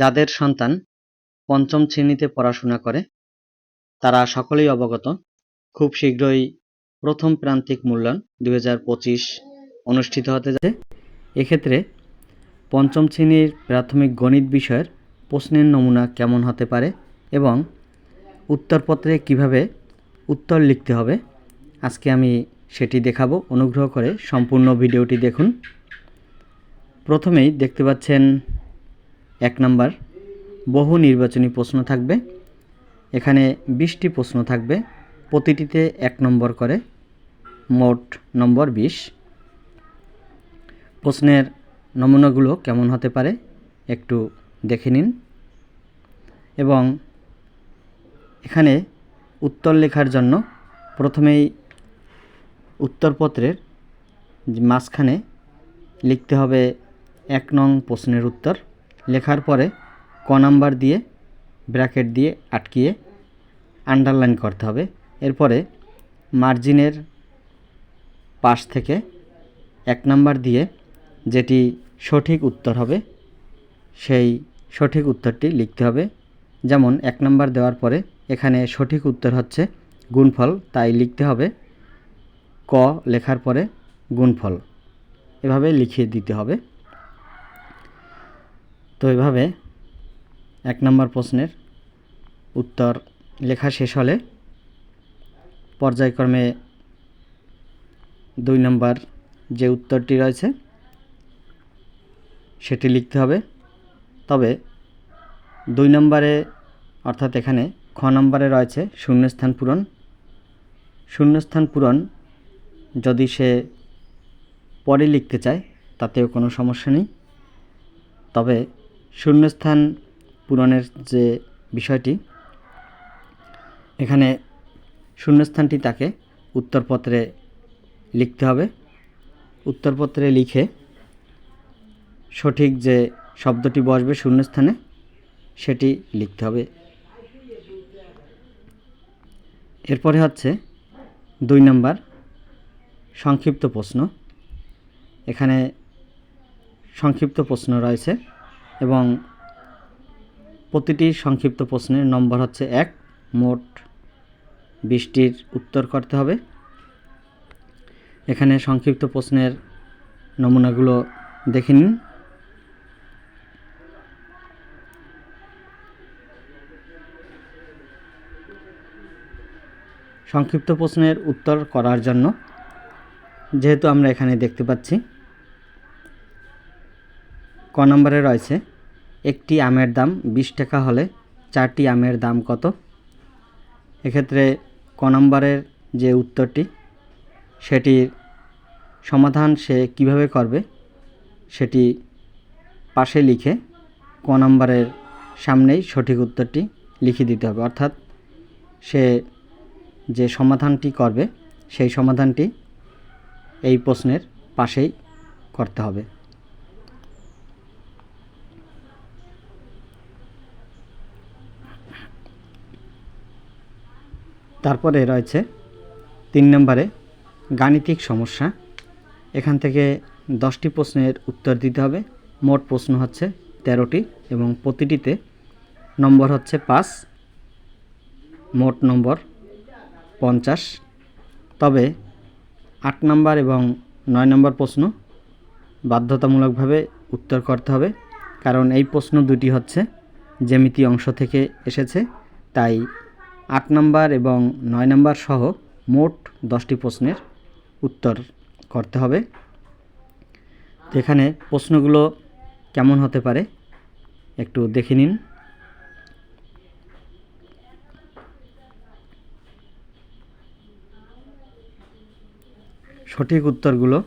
যাদের সন্তান পঞ্চম শ্রেণীতে পড়াশোনা করে, তারা সকলেই অবগত। খুব শীঘ্রই প্রথম প্রান্তিক মূল্যায়ন দু হাজার পঁচিশ অনুষ্ঠিত হতে যাচ্ছে। এক্ষেত্রে পঞ্চম শ্রেণির প্রাথমিক গণিত বিষয়ের প্রশ্নের নমুনা কেমন হতে পারে এবং উত্তরপত্রে কীভাবে উত্তর লিখতে হবে, আজকে আমি সেটি দেখাবো। অনুগ্রহ করে সম্পূর্ণ ভিডিওটি দেখুন। প্রথমেই দেখতে পাচ্ছেন এক নাম্বার, বহু নির্বাচনী প্রশ্ন থাকবে। এখানে বিশটি প্রশ্ন থাকবে, প্রতিটিতে এক নম্বর করে, মোট নম্বর বিশ। প্রশ্নের নমুনাগুলো কেমন হতে পারে একটু দেখে নিন। এবং এখানে উত্তর লেখার জন্য প্রথমেই উত্তরপত্রের মাঝখানে লিখতে হবে এক নং প্রশ্নের উত্তর। লেখার পরে ক নাম্বার দিয়ে ব্র্যাকেট দিয়ে আটকিয়ে আন্ডারলাইন করতে হবে। এরপরে মার্জিনের পাশ থেকে এক নাম্বার দিয়ে যেটি সঠিক উত্তর হবে, সেই সঠিক উত্তরটি লিখতে হবে। যেমন এক নাম্বার দেওয়ার পরে এখানে সঠিক উত্তর হচ্ছে গুণফল, তাই লিখতে হবে ক লেখার পরে গুণফল। এভাবে লিখিয়ে দিতে হবে। তো এভাবে এক নম্বর প্রশ্নের উত্তর লেখা শেষ হলে পর্যায়ক্রমে দুই নম্বর যে উত্তরটি রয়েছে, সেটি লিখতে হবে। তবে দুই নম্বরে, অর্থাৎ এখানে খ নম্বরে রয়েছে শূন্যস্থান পূরণ। শূন্যস্থান পূরণ যদি সে পরে লিখতে চায়, তাতেও কোনো সমস্যা নেই। তবে শূন্যস্থান পূরণের যে বিষয়টি, এখানে শূন্যস্থানটি তাকে উত্তরপত্রে লিখতে হবে। উত্তরপত্রে লিখে সঠিক যে শব্দটি বসবে শূন্যস্থানে, সেটি লিখতে হবে। এরপরে হচ্ছে দুই নম্বর সংক্ষিপ্ত প্রশ্ন। এখানে সংক্ষিপ্ত প্রশ্ন রয়েছে। এবং প্রতিটি সংক্ষিপ্ত প্রশ্নের নম্বর হচ্ছে এক। মোট বিশটির উত্তর করতে হবে। এখানে সংক্ষিপ্ত প্রশ্নের নমুনাগুলো দেখে নিন। সংক্ষিপ্ত প্রশ্নের উত্তর করার জন্য যেহেতু আমরা এখানে দেখতে পাচ্ছি ক নম্বরে রয়েছে, একটি আমের দাম বিশ টাকা হলে চারটি আমের দাম কত? এক্ষেত্রে ক নম্বরের যে উত্তরটি, সেটির সমাধান সে কীভাবে করবে, সেটি পাশে লিখে ক নম্বরের সামনেই সঠিক উত্তরটি লিখে দিতে হবে। অর্থাৎ সে যে সমাধানটি করবে, সেই সমাধানটি এই প্রশ্নের পাশেই করতে হবে। তারপরে রয়েছে তিন নম্বরে গাণিতিক সমস্যা। এখান থেকে দশটি প্রশ্নের উত্তর দিতে হবে। মোট প্রশ্ন হচ্ছে তেরোটি এবং প্রতিটিতে নম্বর হচ্ছে পাঁচ। মোট নম্বর পঞ্চাশ। তবে আট নম্বর এবং নয় নম্বর প্রশ্ন বাধ্যতামূলকভাবে উত্তর করতে হবে। কারণ এই প্রশ্ন দুটি হচ্ছে জ্যামিতি অংশ থেকে এসেছে, তাই আট নম্বর এবং নয় নম্বর সহ মোট দশটি প্রশ্নের উত্তর করতে হবে। এখানে প্রশ্নগুলো কেমন হতে পারে একটু দেখে নিন। সঠিক উত্তরগুলো